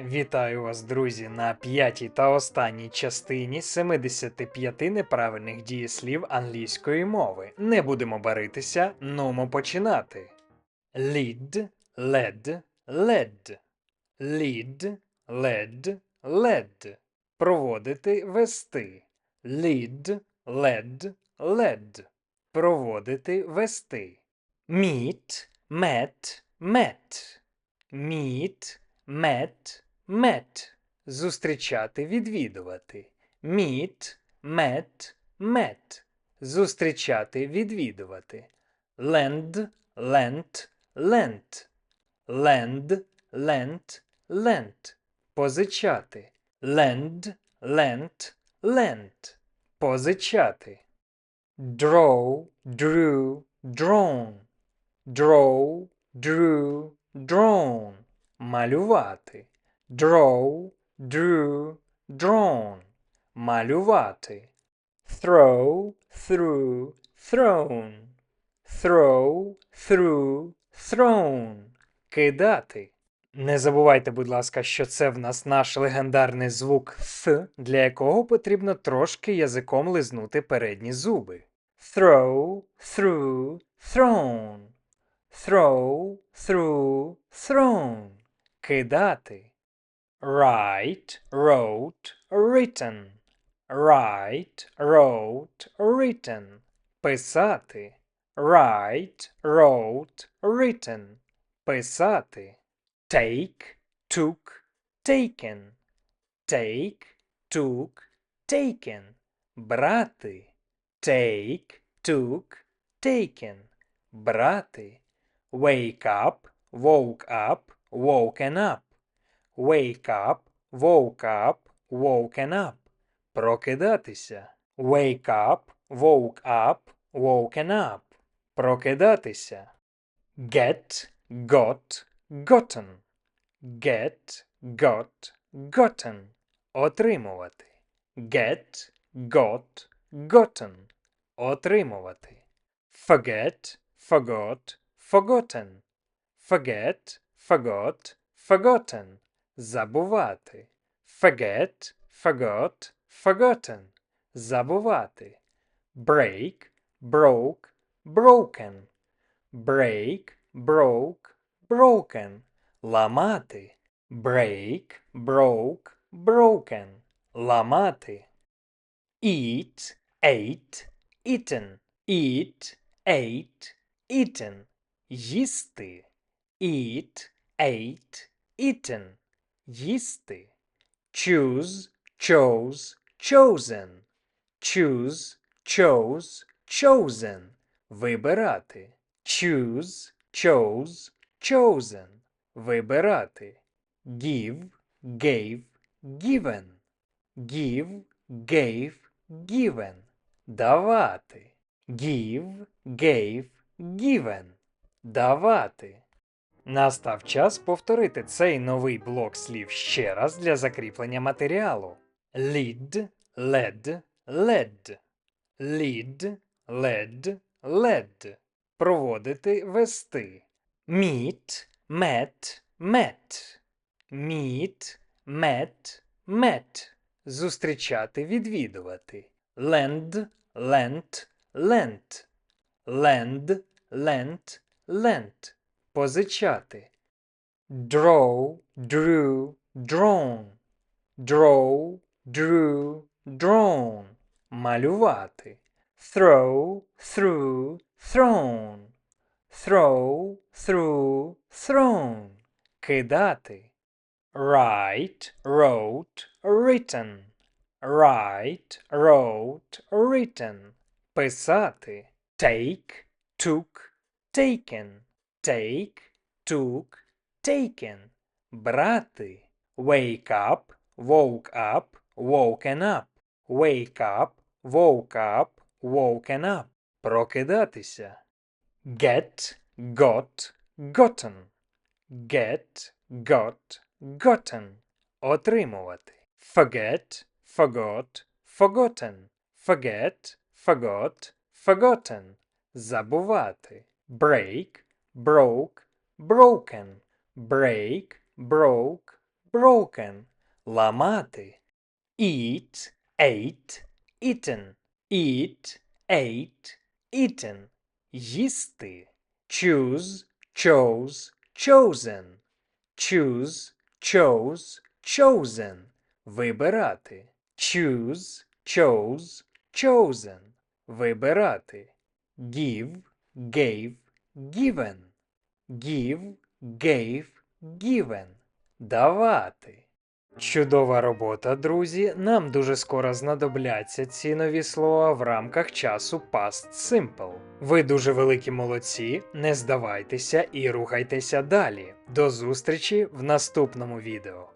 Вітаю вас, друзі, на п'ятій та останній частині 75 неправильних дієслів англійської мови. Не будемо баритися, нумо починати. Lead, led, led. Lead, led, led. Проводити, вести. Lead, led, led. Проводити, вести. Meet, met, met. Meet, met, met. Зустрічати, відвідувати. Meet, met, met. Зустрічати, відвідувати. Lend, lent, lent. Lend, lent, lent. Позичати. Lend, lent, lent. Позичати. Draw, drew, drawn. Draw, drew, drawn. Малювати. Draw, drew, drawn. Малювати. Throw, through, thrown. Throw, through, thrown. Кидати. Не забувайте, будь ласка, що це в нас наш легендарний звук «th», для якого потрібно трошки язиком лизнути передні зуби. Throw, through, thrown. Throw, through, thrown. Кидати. Write, wrote, written. Write, wrote, written. Писати. Write, wrote, written. Писати. Take, took, taken. Take, took, taken. Брати. Take, took, taken. Брати. Wake up, woke up, woken up. Wake up, woke up, woken up. Прокидатися. Wake up, woke up, woken up. Прокидатися. Get, got, gotten. Get, got, gotten. Отримувати. Get, got, gotten. Отримувати. Forget, forgot, forgotten. Forget, forgot, forgotten. Забувати. Forget, forgot, forgotten. Забувати. Break, broke, broken. Break, broke, broken. Ламати. Break, broke, broken. Ламати. Eat, ate, eaten. Eat, ate, eaten. Їсти. Eat, ate, eaten. Їсти. Choose, chose, chosen. Choose, chose, chosen. Вибирати. Choose, chose, chosen. Вибирати. Give, gave, given. Give, gave, given. Давати. Give, gave, given. Давати. Настав час повторити цей новий блок слів ще раз для закріплення матеріалу. Лід, лед, лед. Лід, лед, лед. Проводити вести. Міт, мет, мет. Міт, мет, мет. Зустрічати відвідувати. Ленд, ленд, ленд. Ленд, ленд, ленд. Позичати. Draw, drew, drawn. Draw, drew, drawn. Малювати. Throw, through, thrown. Throw, through, thrown. Кидати. Write, wrote, written. Write, wrote, written. Писати. Take, took, taken. Take, took, taken. Брати. Wake up, woke up, woken up. Wake up, woke up, woken up. Прокидатися. Get, got, gotten. Get, got, gotten. Отримувати. Forget, forgot, forgotten. Forget, forgot, forgotten. Забувати. Break, broke, broken. Break, broke, broken ламати. Eat, ate, eaten. Eat, ate, eaten. Їсти. Choose, chose, chosen. Choose, chose, chosen. Вибирати. Choose, chose, chosen. Вибирати. Give, gave, given. Give, gave, given. Давати. Чудова робота, друзі. Нам дуже скоро знадобляться ці нові слова в рамках часу Past Simple. Ви дуже великі молодці, не здавайтеся і рухайтеся далі. До зустрічі в наступному відео.